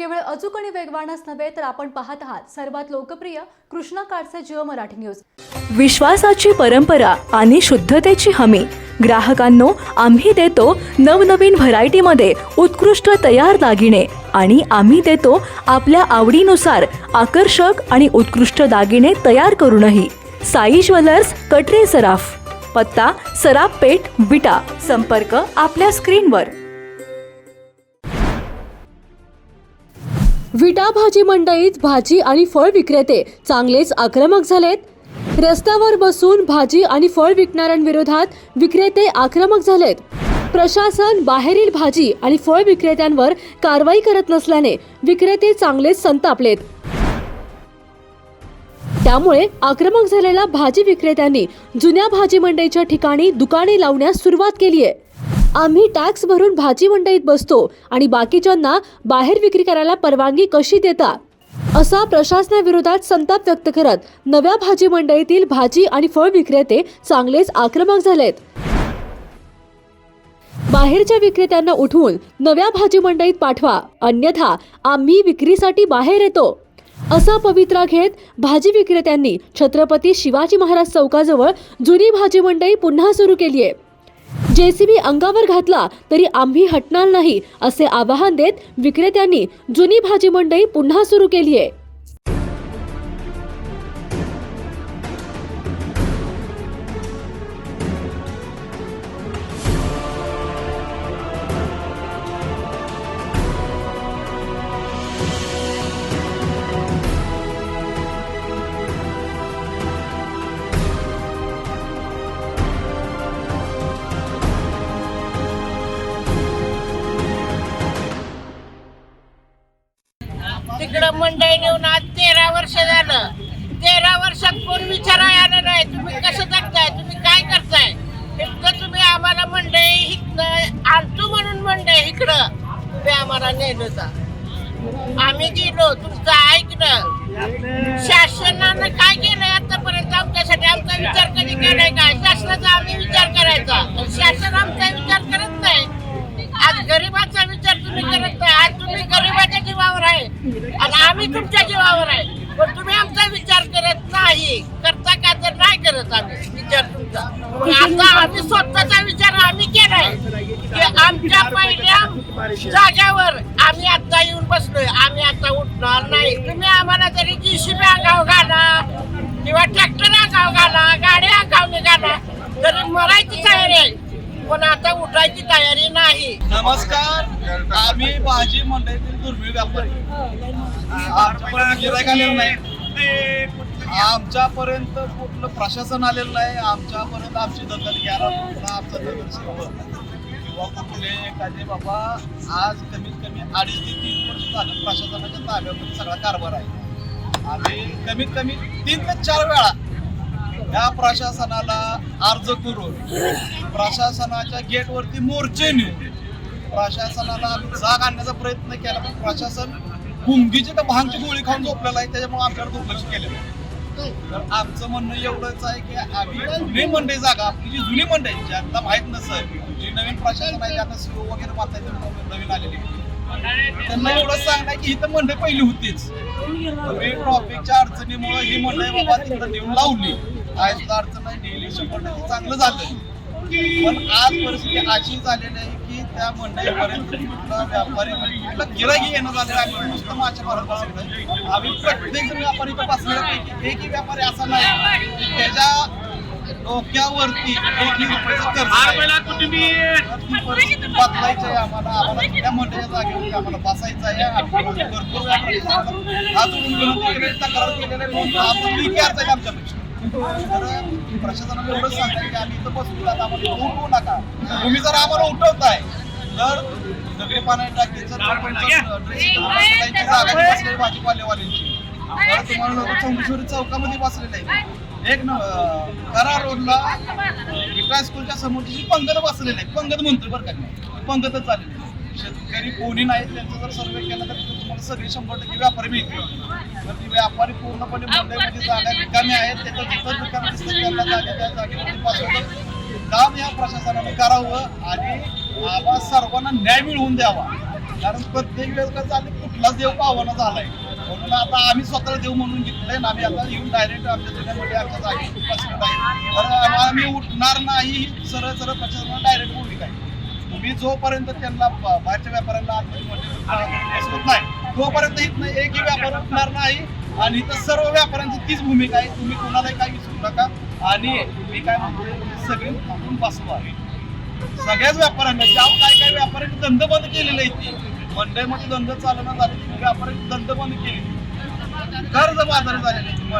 केवळ अचूक आणि वेगवानच नव्हे तर आपण पाहत आहात सर्वात लोकप्रिय कृष्णा काडसे जिओ मराठी न्यूज. विश्वासाची परंपरा आणि शुद्धतेची हमी. ग्राहकांनो आम्ही देतो नवनवीन व्हरायटीमध्ये उत्कृष्ट तयार दागिने आणि आम्ही देतो आपल्या आवडीनुसार आकर्षक आणि उत्कृष्ट दागिने तयार करूनही. साई ज्वेलर्स कटरे सराफ. पत्ता सराफ पेठ विटा. संपर्क आपल्या स्क्रीनवर. विटा भाजी मंडईत भाजी आणि फळ विक्रेते चांगलेच आक्रमक झालेत. रस्त्यावर बसून भाजी आणि फळ विकणाऱ्यांविरोधात विक्रेते आक्रमक झालेत. प्रशासन बाहेरील भाजी आणि फळ विक्रेत्यांवर कारवाई करत नसल्याने विक्रेते चांगलेच संतापलेत. त्यामुळे आक्रमक झालेल्या भाजी विक्रेत्यांनी जुन्या भाजी मंडईच्या ठिकाणी दुकाने लावण्यास सुरुवात केली आहे आम्ही टॅक्स भरून भाजी मंडईत बसतो आणि बाकीच्यांना बाहेर विक्री करायला परवानगी कशी देता? असा प्रशासनाविरोधात संताप व्यक्त करत नव्या भाजी मंडईतील भाजी आणि फळ विक्रेते चांगलेच आक्रमक झालेत. बाहेरच्या विक्रेत्यांना उठवून नव्या भाजी मंडईत पाठवा अन्यथा आम्ही विक्रीसाठी बाहेर येतो. असा पवित्रा घेत भाजी विक्रेत्यांनी छत्रपती शिवाजी महाराज चौकाजवळ जुनी भाजी मंडई पुन्हा सुरू केली आहे जेसीबी अंगावर घातला तरी आम्ही हटणार नाही असे आवाहन देत विक्रेत्यांनी जुनी भाजी मंडई पुन्हा सुरू केली आहे. तिकडं मंडई नेऊन आज तेरा वर्ष झालं. तेरा वर्षात कोण विचाराय आलं नाही तुम्ही कसं जगताय तुम्ही काय करताय? इतकं तुम्ही आम्हाला मंडई इथनं आणतो म्हणून मंडई इकडं. तुम्ही आम्हाला नेलं जा. आम्ही गेलो तुमचं ऐकलं शासनानं काय केलंय आतापर्यंत? आमच्यासाठी आमचा विचार कधी केलाय काय शासनाचा आम्ही विचार करायचा. शासन आमचा विचार करत नाही. आज गरीबाचा विचार तुम्ही करत नाही. आज तुम्ही गरीबाच्या जीवावर आहे. आणि आम्ही तुमच्या जीवावर आहे. पण तुम्ही आमचा विचार करत नाही. करता का तर नाही करत आम्ही विचार तुमचा. आता आम्ही स्वतःचा विचार आम्ही केलाय. की आमच्या पहिल्या जाग्यावर आम्ही आता येऊन बसलोय. आम्ही आता उठणार नाही. तुम्ही आम्हाला जरी जीसीबी आगाव घाला किंवा ट्रॅक्टर आगाव घाला गाडी आगाव निघाला तरी मरायची तयारी आहे. पण आता उठायची तयारी नाही. नमस्कार. आम्ही भाजी मंडईतील दुर्मिळ व्यापारी. आलेलं नाही आमच्यापर्यंत कुठलं प्रशासन आलेलं नाही. आमच्यापर्यंत आमची दखल घ्यायला कुठला आमचा दखल शिकवत किंवा कुठले एखादे बाबा आज कमीत कमी अडीच ते तीन वर्ष झालं प्रशासनाच्या ताब्यामध्ये सगळा कारभार आहे. आम्ही कमीत कमी तीन ते चार वेळा या प्रशासनाला अर्ज करून प्रशासनाच्या गेटवरती मोर्चे नेऊन प्रशासनाला आम्ही जाग आणण्याचा प्रयत्न केला. पण प्रशासन गुंगीची का भांगची गोळी खाऊन झोपलेला आहे त्याच्यामुळे आमच्याकडे दुर्लक्ष केलेलं आहे. तर आमचं म्हणणं एवढंच आहे की आम्ही जुनी मंडई जागा आपली जी जुनी मंडई जी आता माहीत नसेल जी नवीन प्रशासन आहे ज्यांना सीओ वगैरे माता नवीन आलेली त्यांना एवढंच सांगणार की इथं मंडई पहिली होतीच. तुम्ही ट्रॉफिकच्या अडचणीमुळे ही मंडई बाबा तिकडे नेऊन लावली. काय सुद्धा अडचण नाही डेली शंभर टक्के चांगलं झालं पण आज परिस्थिती अशी झालेली आहे की त्या मंडईपर्यंत कुठला व्यापारी कुठला गिरागी येणं झालेलं आहे नुसतं माझ्या भारत आम्ही प्रत्येक व्यापारी इथं बसलेल्यापैकी एकही व्यापारी असा नाही. की त्याच्या डोक्यावरती एकही रुपयाचं कर्ज बदलायची आहे आम्हाला. आम्हाला त्या मंडईच्या जागेवरती आम्हाला बसायचं आहे. भरपूर व्यापारी विनंती केली तक्रार अर्ज आहे आमच्यापेक्षा. तर प्रशासनाला एवढंच सांगताय की आम्ही इथं बसून आता आम्हाला उठवू नका तुम्ही जर आम्हाला उठवताय तर दगडी पाणी टाकीचं जागा बसलेली भाजीपालेवाल्यांची तर तुम्हाला लोक चौकामध्ये बसलेलं आहे एक न करा रोडला विटा स्कूलच्या समोरची पंगत बसलेलं आहे पंगत म्हणतोय बरं का पंगतच झालेली आहे. शेतकरी कोणी नाही त्यांचा जर सर्वे केला तर तुम्हाला सगळे शंभर टक्के व्यापारी मिळतील. तर ती व्यापारी पूर्णपणे मुंबईमध्ये जागा रिकामी आहेत त्याचं जिथं दुकान दिसतं त्यांना जागा त्या जागेमध्ये पाठवलं काम या प्रशासनाने करावं आणि आम्हा सर्वांना न्याय मिळवून द्यावा. कारण प्रत्येक वेळेस कसं झालं कुठलाच देव पावना झालाय. म्हणून आता आम्ही स्वतः देव म्हणून घेतलंय ना आम्ही आता येऊन डायरेक्ट आमच्या जिल्ह्यामध्ये आमच्या जागी उपस्थित आहे. तर आम्ही उठणार नाही सरळ सरळ प्रशासनाला डायरेक्ट मी जोपर्यंत त्यांना बाहेरच्या व्यापाऱ्यांना आतमध्ये नाही तोपर्यंत इथं एकही व्यापार उठणार नाही. आणि इथं सर्व व्यापाऱ्यांची तीच भूमिका आहे. तुम्ही कोणालाही काही विसरू नका. आणि मी काय म्हणतो सगळे उठून बसवा सगळ्याच व्यापाऱ्यांना ज्या काय काय व्यापाऱ्यांनी धंदे बंद केलेले इथे मंडईमध्ये धंदे चालना झाले व्यापाऱ्यांनी धंदे बंद केले. कर्ज बाजार झालेले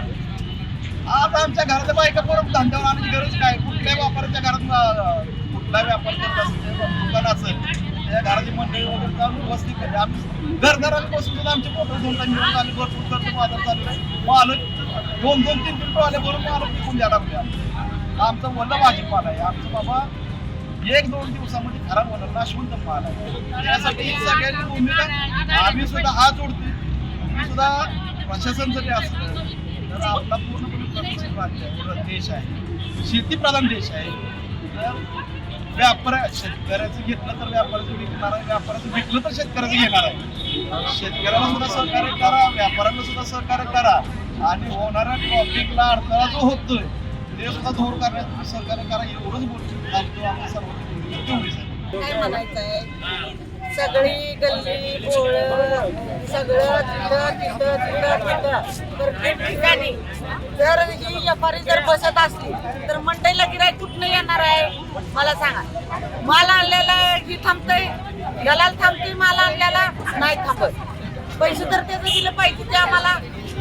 आज आमच्या घरातल्या बायका परत धंद्यावर आणण्याची गरज काय? कुठल्या व्यापाऱ्याच्या घरात कुठला व्यापार करत असेल दुकान असेल त्या घराची मंडळी वगैरे चालू वस्ती करते आम्ही घरदाराला बसून सुद्धा आमचे फोटो दोन घेऊन मिळून आले भरपूर कर्ज बाजार चालू आहे. माल दोन दोन तीन तीन टोले भरून माल विकून द्यायला लागले आमचा वल्ल भाजीपाला आहे. आमचं बाबा एक दोन दिवसामध्ये खराब होणार नाशवंत माल आहे. त्यासाठी ही सगळ्यांनी भूमिका आम्ही सुद्धा हात जोडतो. तुम्ही सुद्धा प्रशासन जरी असलं तर आपला पूर्णपणे प्रगतशील आहे देश आहे. शेतीप्रधान देश आहे. तर व्यापार शेतकऱ्याचं घेतलं तर व्यापाराचं विकणार आहे व्यापाराचं विकलं तर शेतकऱ्याचं घेणार आहे. शेतकऱ्याला सुद्धा सहकार्य करा व्यापाऱ्यांना सुद्धा सहकार्य करा. आणि होणाऱ्या ट्रॉफिकला अडथळा जो होतोय ते सुद्धा दूर करण्यात तुम्ही सहकार्य करा एवढंच बोलतो. आमच्या सर्वांनी काय म्हणायचं आहे काय सगळी गल्ली बोळ सगळं तिथं तिथं तिथं तिथं. प्रत्येक ठिकाणी जर ही व्यापारी जर बसत असली तर मंडईला गिराय कुठनं येणार आहे? मला सांगा. माल आणलेला ही थांबतय. दलाल थांबते माल आणलेला नाही थांबत. पैसे तर त्याचं दिलं पाहिजे ते आम्हाला.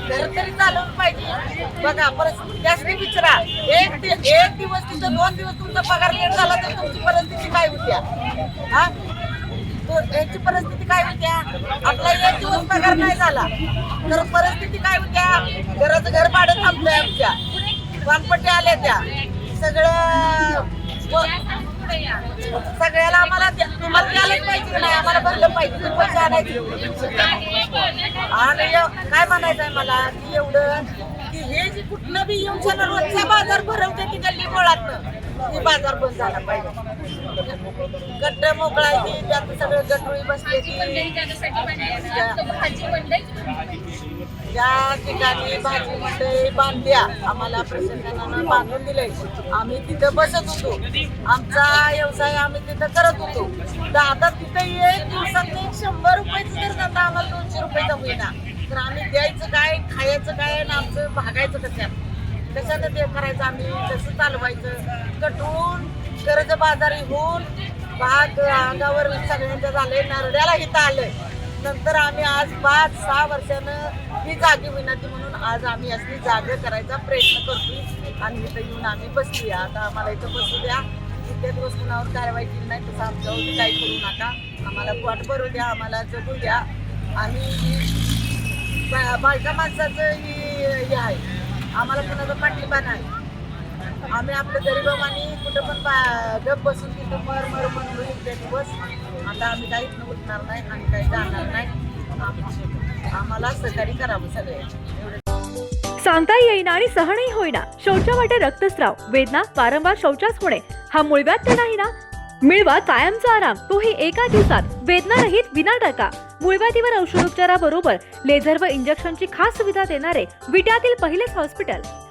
घर तरी चालवलं पाहिजे. बघा परत त्यासनी विचारा. एक एक दिवस तिथं दोन दिवस तुमचा पगार लेट झाला तर तुमची परिस्थिती काय होत्या हा? तो परिस्थिती काय होत्या? आपला एक दिवस पगार नाही झाला. तर परिस्थिती काय होत्या? घराचं घर भाडं थांबलंय आमच्या. पानपट्टी आल्या त्या. सगळं सगळ्याला आम्हाला द्या- तुम्हाला द्यायलाच पाहिजे नाही? आम्हाला भरलं पाहिजे. पैसे आणायचे. आणि काय म्हणायचं आहे मला? की एवढं की हे जी कुठलं बी येऊन रोजचा बाजार भरवते ती गल्ली मुळात ती बाजार बंद झाला पाहिजे. गट्ट मोकळायची त्यात सगळे गटोळी बसले ज्या ठिकाणी भाजी मंडई बांधल्या आम्हाला प्रशासनानं बांधून दिले आम्ही तिथं बसत होतो. आमचा व्यवसाय आम्ही तिथं करत होतो. तर आता तिथं एक दिवसात एक शंभर रुपयाचं जर आता आम्हाला दोनशे रुपयाचा होईना. तर आम्ही द्यायचं काय खायचं काय आणि आमचं भागायचं कशात? कशानं ते करायचं? आम्ही कसं चालवायचं. कटून कर्ज बाजारी होऊन भाग अंगावर सगळ्यांचं झालंय नरड्याला हिथं आलंय. नंतर आम्ही आज पाच सहा वर्षानं ही जागी विनंती म्हणून आज आम्ही असली जागा करायचा प्रयत्न करतोय. आणि इथं येऊन आम्ही बसली आता आम्हाला इथं बसू द्या. इथे दिवस कुणावर कारवाई केली नाही तसं आमच्यावर काही करू नका. आम्हाला पोट भरू द्या आम्हाला जगू द्या. आणि बायका माणसाचं ही हे आहे. आम्हाला कुणाचा पाठिंबा नाही. आम्ही आपलं गरीबामानी कुठं पण बा- गप बसून तिथं मर मर म्हणलो इतके दिवस. आता आम्ही काही उठणार नाही आणि काही जाणार नाही. आम्हाला सहकारी करावं सगळे एवढं सांगता येईना आणि सहनही होईना. शौचा वाटे रक्तस्राव. वेदना वारंवार शौचास होणे. हा मुळव्यात तर नाही ना? मिळवा कायमचा आराम. तोही एका दिवसात. वेदना रहित विना टाका मुळव्यातीवर औषधोपचाराबरोबर लेझर व इंजेक्शनची खास सुविधा देणारे विट्यातील पहिलेच हॉस्पिटल